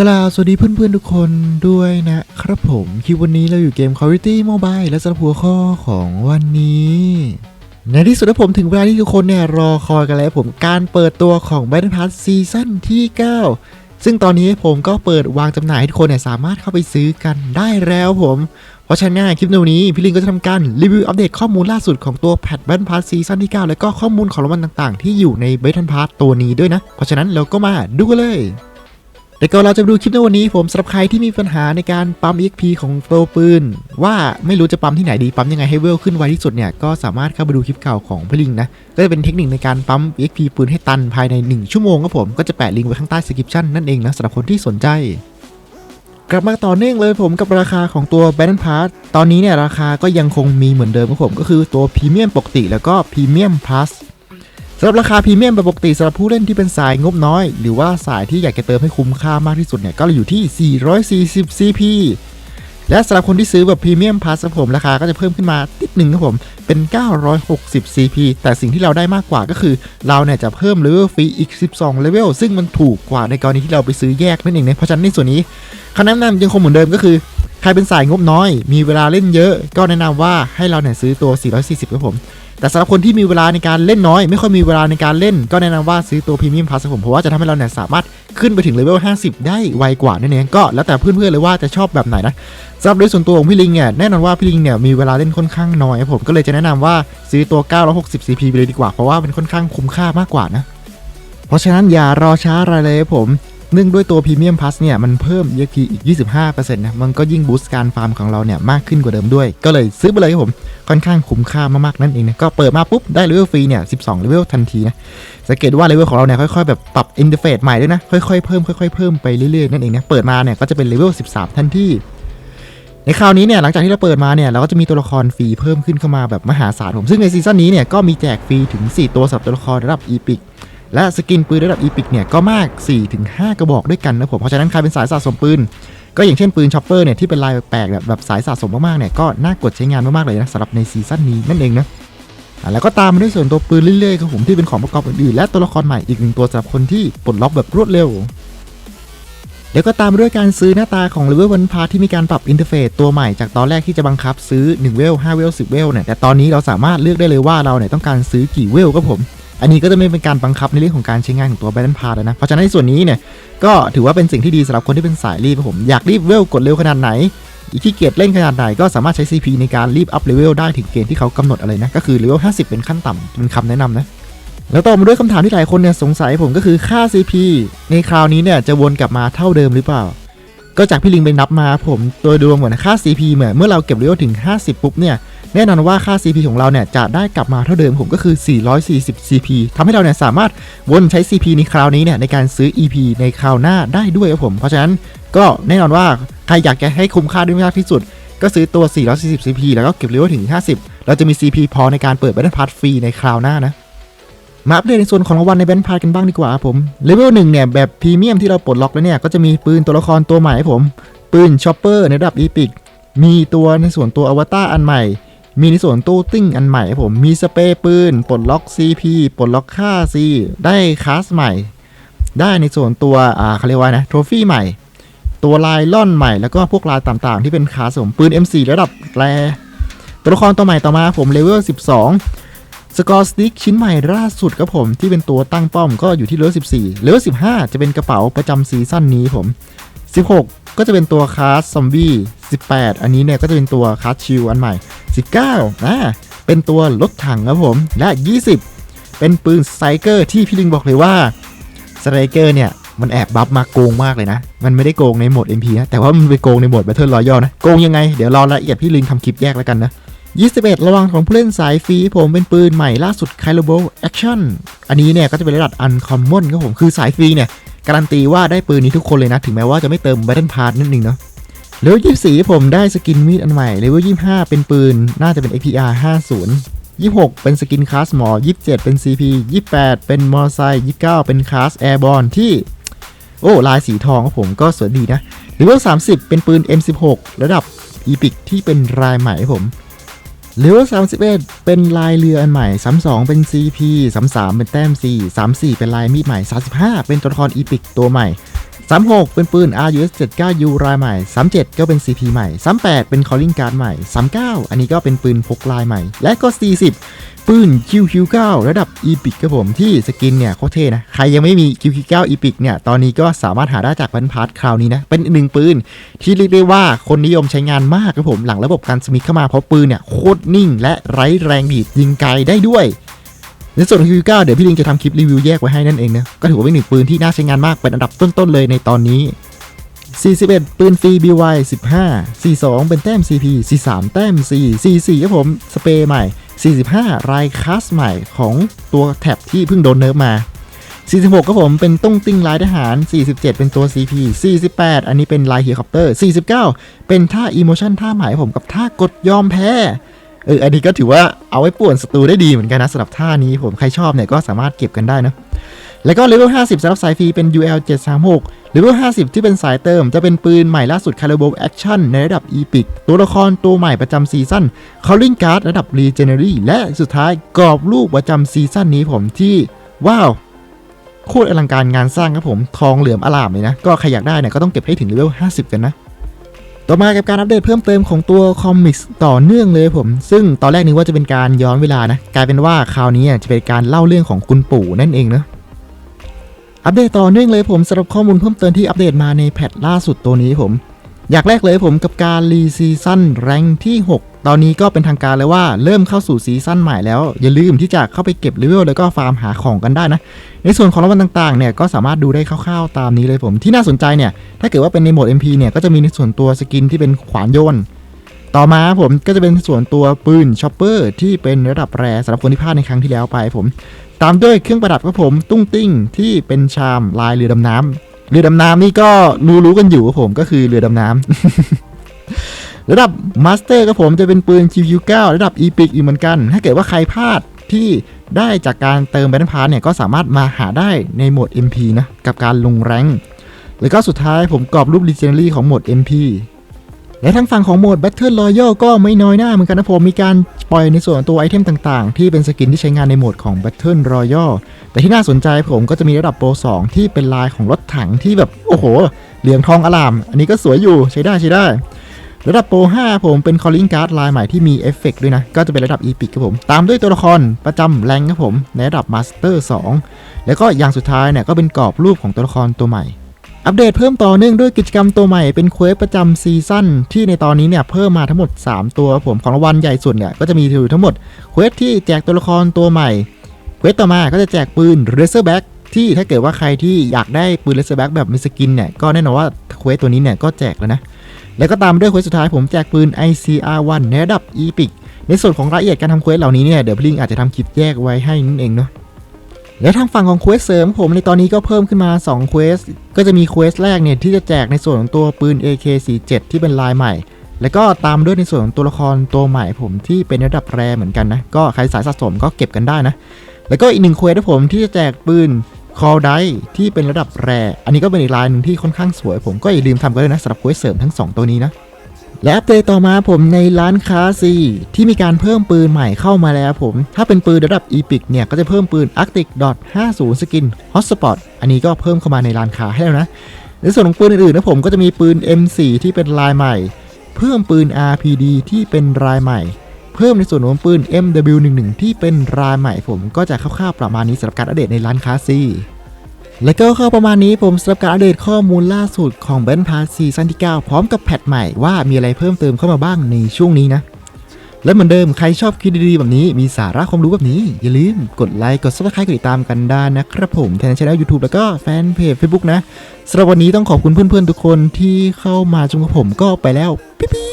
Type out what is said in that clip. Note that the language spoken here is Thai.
กล่าวสวัสดีเพื่อนๆทุกคนด้วยนะครับผมคลิปวันนี้เราอยู่เกม Quality Mobile และสำหรับหัวข้อของวันนี้ ในที่สุดแล้วผมถึงเวลาที่ทุกคนเนี่ยรอคอยกันแล้วผมการเปิดตัวของ Battle Pass ซีซั่นที่ 9 ซึ่งตอนนี้ผมก็เปิดวางจำหน่ายให้ทุกคนเนี่ยสามารถเข้าไปซื้อกันได้แล้วผม เพราะฉะนั้นคลิปในวันนี้พี่ลิงก็จะทำการรีวิวอัปเดตข้อมูลล่าสุดของตัวแพท Battle Pass ซีซั่นที่ 9 แล้วก็ข้อมูลของรางวัลต่างๆ ที่อยู่ใน Battle Pass ตัวนี้ด้วยนะ เพราะฉะนั้นเราก็มาดูกันเลย แต่ก่อนเราจะไปดูคลิปในวันนี้ผมสำหรับใครที่มีปัญหาในการปั๊ม EXP ของตัวปืน ว่าไม่รู้จะปั๊มที่ไหนดีปั๊มยังไงให้เวลขึ้นไวที่สุดเนี่ยก็สามารถเข้าไปดูคลิปเก่าของพี่ลิงนะ ก็จะเป็นเทคนิคในการปั๊ม EXP ปืนให้ตันภายใน 1 ชั่วโมงครับผมก็จะแปะลิงก์ไว้ข้างใต้สคริปชั่นนั่นเองนะสำหรับคนที่สนใจ กลับมาต่อเนื่องเลยผมกับราคาของตัว Battle Pass ตอนนี้เนี่ยราคาก็ยังคงมีเหมือนเดิมครับผมก็คือตัวพรีเมียมปกติแล้วก็พรีเมียม plus ส สำหรับราคาพรีเมียมแบบปกติสำหรับผู้เล่นที่เป็นสายงบน้อย หรือว่าสายที่อยากจะเติมให้คุ้มค่ามากที่สุดเนี่ยก็อยู่ที่ 440 CP และสำหรับคนที่ซื้อแบบพรีเมียมพาสผมราคาก็จะเพิ่มขึ้นมาติดหนึ่งครับผมเป็น 960 CP แต่สิ่งที่เราได้มากกว่าก็คือ เราเนี่ยจะเพิ่มเลเวลฟรีอีก 12เลเวลซึ่งมันถูกกว่าในกรณีที่เราไปซื้อแยกนั่นเองนะเพราะฉะนั้นในส่วนนี้ คำแนะนำยังคงเหมือนเดิมก็คือ ใครเป็นสายงบน้อย มีเวลาเล่นเยอะ ก็แนะนำว่าให้เราเนี่ยซื้อตัว 440ครับผม แต่สำหรับคนที่มีเวลาในการเล่นน้อย ไม่ค่อยมีเวลาในการเล่น ก็แนะนำว่าซื้อตัวพรีเมียมพาสผมเพราะว่าจะทำให้เราเนี่ยสามารถขึ้นไปถึงเลเวล 50 ได้ไวกว่านั่นเองก็แล้วแต่เพื่อนๆเลยว่าจะชอบแบบไหนนะสำหรับโดยส่วนตัวของพี่ลิงเนี่ยแน่นอนว่าพี่ลิงเนี่ยมีเวลาเล่นค่อนข้างน้อยผมก็เลยจะแนะนำว่าซื้อตัว 960 CP ไปเลยดีกว่าเพราะว่าเป็นค่อนข้างคุ้มค่ามากกว่านะเพราะฉะนั้นอย่ารอช้าอะไรเลยครับผม เนื่องด้วยตัวพรีเมียมพลัสเนี่ยมันเพิ่ม EXP อีก 25%นะมันก็ยิ่งบูสต์การฟาร์มของเราเนี่ยมากขึ้นกว่าเดิมด้วย ก็เลยซื้อไปเลยครับผม ค่อนข้างคุ้มค่ามากๆนั่นเองนะก็เปิดมาปุ๊บ ได้เลเวลฟรีเนี่ย 12 เลเวลทันทีนะ สังเกตว่าเลเวลของเราเนี่ยค่อยๆแบบปรับอินเทอร์เฟซใหม่ด้วยนะ ค่อยๆเพิ่มค่อยๆเพิ่มไปเรื่อยๆนั่นเองนะเปิดมาเนี่ยก็จะเป็นเลเวล 13 ทันทีในคราวนี้เนี่ยหลังจากที่เราเปิดมาเนี่ยเราก็จะมีตัวละครฟรีเพิ่มขึ้นเข้ามาแบบมหาศาลผมซึ่งในซีซั่นนี้เนี่ยก็มีแจกฟรีถึง 4 ตัวสำหรับตัวละครระดับอีพิก และสกินปืนระดับอีพิกเนี่ยก็มาก 4-5 กระบอกด้วยกันนะผม เพราะฉะนั้นใครเป็นสายสะสมปืน ก็อย่างเช่นปืนช็อปเปอร์เนี่ยที่เป็นลายแปลกแบบแบบสายสะสมมากๆเนี่ยก็น่ากดใช้งานมากๆเลยนะสำหรับในซีซั่นนี้นั่นเองนะแล้วก็ตามมาด้วยส่วนตัวปืนเรื่อยๆครับผมที่เป็นของประกอบอื่นๆและตัวละครใหม่อีกหนึ่งตัวสำหรับคนที่ปลดล็อกแบบรวดเร็วแล้วก็ตามด้วยการซื้อหน้าตาของเลเวลวันพาที่มีการปรับอินเทอร์เฟซตัวใหม่จากตอนแรกที่จะบังคับซื้อ1เวล5เวล10เวลเนี่ยแต่ตอนนี้เราสามารถเลือกได้เลยว่าเราเนี่ยต้องการซื้อกี่เวลครับผม อันนี้ก็จะไม่เป็นการบังคับในเรื่องของการใช้งานของตัว Battle Pass แล้วนะ เพราะฉะนั้นในส่วนนี้เนี่ยก็ถือว่าเป็นสิ่งที่ดีสำหรับคนที่เป็นสายรีบผมอยากรีบเวลกดเร็วขนาดไหนที่เกียจเล่นขนาดไหนก็สามารถใช้ CP ในการรีบอัพเลเวลได้ถึงเกณฑ์ที่เขากำหนดอะไรนะ ก็คือเลเวล 50 เป็นขั้นต่ำเป็นคำแนะนำนะ แล้วต่อมาด้วยคำถามที่หลายคนเนี่ยสงสัยผมก็คือค่า CP ในคราวนี้เนี่ยจะวนกลับมาเท่าเดิมหรือเปล่า ก็จากพี่ลิงไปนับมาผมโดยรวมเหมือนค่า CP เหมือนเมื่อเราเก็บเลเวลถึง 50 ปุ๊บเนี่ย แน่นอนว่าค่า CP ของเราเนี่ยจะได้กลับมาเท่าเดิมผมก็คือ 440 CP ทำให้เราเนี่ยสามารถวนใช้ CP ในคราวนี้เนี่ยในการซื้อ EP ในคราวหน้าได้ด้วยครับผม เพราะฉะนั้นก็แน่นอนว่าใครอยากจะให้คุ้มค่าด้วยมากที่สุด ก็ซื้อตัว 440 CP แล้วก็เก็บเลเวลถึง 50 เราจะมี CP พอในการเปิด Battle Pass ฟรีในคราวหน้านะมาอัปเดตในส่วนของรางวัลในแบนพาร์กันบ้างดีกว่าครับผมเลเวลหนึ่งเนี่ยแบบพรีเมียมที่เราปลดล็อกแล้วเนี่ยก็จะมีปืนตัวละครตัวใหม่ให้ผม ปืนชอปเปอร์ในระดับอีพิกมีตัวในส่วนตัวอวตารอันใหม่ มีในส่วนตู้ติ้งอันใหม่ครับผมมีสเปรย์ปืนปลดล็อก CP ปลดล็อกค่า C ได้คลาสใหม่ ได้ในส่วนตัวอ่าเขาเรียกว่านะโทรฟี่ใหม่ ตัวลายล่อนใหม่แล้วก็พวกลายต่างๆ ที่เป็นคลาสผมปืน M4 ระดับแรตัวละครตัวใหม่ต่อมาผมเลเวล12 สกอร์สติ๊กชิ้นใหม่ล่าสุดครับผมที่เป็นตัวตั้งป้อมก็อยู่ที่เลเวล14เลเวล15 จะเป็นกระเป๋าประจำซีซั่นนี้ผม 16 ก็จะเป็นตัวคาร์สซอมบี้ 18 อันนี้เนี่ยก็จะเป็นตัวคาร์สชิลอันใหม่ 19อ่าเป็นตัวรถถังครับผม และ 20 เป็นปืนไตรเกอร์ที่พี่ลิงบอกเลยว่าสไตรเกอร์เนี่ยมันแอบบัฟมาโกงมากเลยนะ มันไม่ได้โกงในโหมด MP นะ แต่ว่ามันไปโกงในโหมด Battle Royale นะ โกงยังไง เดี๋ยวรอรายละเอียดพี่ลิงทำคลิปแยกแล้วกันนะ 21 ระวังของผู้เล่นสายฟรีผมเป็นปืนใหม่ล่าสุด k y l o b o Action อันนี้เนี่ยก็จะเป็นระดับ Uncommon ครับผม คือสายฟรีเนี่ย การันตีว่าได้ปืนนี้ทุกคนเลยนะ ถึงแม้ว่าจะไม่เติม Battle Pass นั่นเองเนาะเลเวล24ผมได้สกินมีดอันใหม่เลเวล25เป็นปืน น่าจะเป็น XPR 50 26 เป็นสกินคลาสหมอ 27 เป็น CP 28 เป็นมอเตอร์ไซค์29 เป็นคลาสแอร์บอลที่ โอ้ ลายสีทองครับผมก็สวยดีนะเลเวล30 เป็นปืน M16 ระดับ Epic ที่เป็นลายใหม่ผม เลเวล31 เป็นลายเรืออันใหม่ 32 เป็น CP 33 เป็นแต้ม 4 34 เป็นลายมีดใหม่ 35 เป็นตัวละครอีพิกตัวใหม่ 36 เป็นปืน RUS 79U รายใหม่ 37 ก็เป็น CP ใหม่ 38 เป็น calling card ใหม่ 39 อันนี้ก็เป็นปืนพกลายใหม่ และก็ 40 ปืน QQ9 ระดับ Epic ครับผมที่สกินเนี่ยโคตรเท่นะ ใครยังไม่มี QQ9 Epic เนี่ย ตอนนี้ก็สามารถหาได้จากบันพาร์ทคราวนี้นะ เป็นอีกหนึ่งปืน ที่เรียกได้ว่าคนนิยมใช้งานมากครับผมหลังระบบการสมิธเข้ามาเพราะปืนเนี่ยโคตรนิ่ง และไร้แรงดีดยิงไกลได้ด้วย ในส่วนของ QQ9 เดี๋ยวพี่ลิงจะทำคลิปรีวิวแยกไว้ให้นั่นเองนะก็ถือว่าเป็นหนึ่งปืนที่น่าใช้งานมากเป็นอันดับต้นๆเลยในตอนนี้ 41 ปืนฟรี BY 15 42 เป็นแต้ม CP 43 แต้ม C 44ครับผมสเปรย์ใหม่ 45 รายคลาสใหม่ของตัวแท็บที่เพิ่งโดนเนิร์ฟมา 46ครับผมเป็นตุ้งติ้งลายทหาร 47 เป็นตัว CP 48 อันนี้เป็นลายเฮลิคอปเตอร์ 49 เป็นท่า Emotion ท่าหมายผมกับท่ากดยอมแพ้ เอออันนี้ก็ถือว่าเอาไว้ป่วนศัตรูได้ดีเหมือนกันนะสำหรับท่านี้ผมใครชอบเนี่ยก็สามารถเก็บกันได้นะแล้วก็เลเวล 50สำหรับสายฟรีเป็น UL 736เลเวล 50 ที่เป็นสายเติม จะเป็นปืนใหม่ล่าสุด c a l i b r Action ในระดับ Epic ตัวละครตัวใหม่ประจำซีซั่น Calling Card ระดับ Legendary และสุดท้ายกรอบรูปประจำซีซั่นนี้ผมที่ ว้าว โคตรอลังการงานสร้างครับผม ทองเหลือมอลามเลยนะ ก็ใครอยากได้เนี่ยก็ต้องเก็บให้ถึงเลเวล 50 กันนะ ต่อมากับการอัปเดตเพิ่มเติมของตัวคอมิกส์ต่อเนื่องเลยผม ซึ่งตอนแรกนึกว่าจะเป็นการย้อนเวลานะ กลายเป็นว่าคราวนี้จะเป็นการเล่าเรื่องของคุณปู่นั่นเองเนะอัปเดตต่อเนื่องเลยผมสำหรับข้อมูลเพิ่มเติมที่อัปเดตมาในแพทล่าสุดตัวนี้ผม อยากแรกเลยผมกับการรีซีซั่นแรงที่ 6 ตอนนี้ก็เป็นทางการเลยว่าเริ่มเข้าสู่ซีซั่นใหม่แล้ว อย่าลืมที่จะเข้าไปเก็บเลเวลแล้วก็ฟาร์มหาของกันได้นะ ในส่วนของรางวัลต่างๆเนี่ยก็สามารถดูได้คร่าวๆตามนี้เลยผมที่น่าสนใจเนี่ย ถ้าเกิดว่าเป็นในโหมด MP เนี่ยก็จะมีในส่วนตัวสกินที่เป็นขวานโยนต่อมาผมก็จะเป็นส่วนตัวปืนช็อปเปอร์ที่เป็นระดับแรสำหรับคนที่พลาดในครั้งที่แล้วไปผม ตามด้วยเครื่องประดับครับผมตุ้งติ้งที่เป็นชามลายเรือดำน้ำ เรือดำน้ำนี่ก็รู้ๆกันอยู่ครับผมก็คือเรือดำน้ำ ระดับมาสเตอร์ครับผมจะเป็นปืน QQ9 ระดับ Epic อีกเหมือนกัน ถ้าเกิดว่าใครพลาดที่ได้จากการเติมแบนพาร์เนี่ยก็สามารถมาหาได้ในโหมด MP นะ กับการลงแรงแล้วก็สุดท้ายผมกรอบรูป Legendary ของโหมด MP และทั้งฝั่งของโหมด Battle Royale ก็ไม่น้อยหน้าเหมือนกันนะผมมีการปล่อยในส่วนตัวไอเทมต่างๆ ที่เป็นสกินที่ใช้งานในโหมดของ Battle Royale แต่ที่น่าสนใจผมก็จะมีระดับโปร 2 ที่เป็นลายของรถถังที่แบบโอ้โห เหลืองทองอลาม อันนี้ก็สวยอยู่ใช้ได้ใช้ได้ ระดับโปร 5 ผมเป็น calling card ลายใหม่ที่มีเอฟเฟกต์ด้วยนะ ก็จะเป็นระดับ epic ครับผม ตามด้วยตัวละครประจำแรงครับผมในระดับ master 2แล้วก็อย่างสุดท้ายเนี่ยก็เป็นกรอบรูปของตัวละครตัวใหม่ อัปเดตเพิ่มต่อเนื่องด้วยกิจกรรมตัวใหม่เป็นเควสประจำซีซั่นที่ในตอนนี้เนี่ยเพิ่มมาทั้งหมด 3 ตัวผมของรางวัลใหญ่สุดเนี่ยก็จะมีอยู่ทั้งหมดเควสที่แจกตัวละครตัวใหม่เควสต่อมาก็จะแจกปืน Razorback ที่ถ้าเกิดว่าใครที่อยากได้ปืน Razorback แบบมีสกินเนี่ยก็แน่นอนว่าเควสตัวนี้เนี่ยก็แจกแล้วนะแล้วก็ตามด้วยเควสสุดท้ายผมแจกปืน ICR1 ในระดับ Epic ในส่วนของรายละเอียดการทำเควสเหล่านี้เนี่ยเดี๋ยวพลิงอาจจะทำคลิปแยกไว้ให้นั่นเองเนาะ แล้วทางฝั่งของเควสเสริมผมในตอนนี้ก็เพิ่มขึ้นมา2เควสก็จะมีเควสแรกเนี่ยที่จะแจกในส่วนของตัวปืน AK47 ที่เป็นลายใหม่ แล้วก็ตามด้วยในส่วนของตัวละครตัวใหม่ผมที่เป็นระดับแรเหมือนกันนะ ก็ใครสายสะสมก็เก็บกันได้นะ แล้วก็อีกหนึ่งเควสที่ผมที่จะแจกปืนคอ l ไดที่เป็นระดับแรอันนี้ก็เป็นอีกลายหนึ่งที่ค่อนข้างสวย ผมก็อย่าลืมทำกันด้วยนะสำหรับเควสเสริมทั้ง 2 ตัวนี้นะ และอัปเดตต่อมาผมในร้านค้าซีที่มีการเพิ่มปืนใหม่เข้ามาแล้วผม ถ้าเป็นปืนระดับ Epic เนี่ยก็จะเพิ่มปืน Arctic .50 Skin Hotspot อันนี้ก็เพิ่มเข้ามาในร้านค้าให้แล้วนะ ในส่วนของปืนอื่นๆนะผมก็จะมีปืน M4 ที่เป็นลายใหม่ เพิ่มปืน RPD ที่เป็นรายใหม่ เพิ่มในส่วนของปืน MW11 ที่เป็นรายใหม่ผมก็จะคร่าวๆประมาณนี้สำหรับการอัปเดตในร้านค้าซี และก็ข้าประมาณนี้ผมสำหรับการอัปเดตข้อมูลล่าสุดของแบนพาซีซั่นที่ 9 พร้อมกับแพทใหม่ว่ามีอะไรเพิ่มเติมเข้ามาบ้างในช่วงนี้นะ และเหมือนเดิมใครชอบคลิปดีๆแบบนี้มีสาระความรู้แบบนี้ อย่าลืมกดไลค์กด subscribe กดติดตามกันได้นะครับผมทางช่องยูทูบแล้วก็แฟนเพจ Facebook นะสำหรับวันนี้ต้องขอบคุณเพื่อนๆทุกคนที่เข้ามาชมกับผมก็ไปแล้วปิ๊บ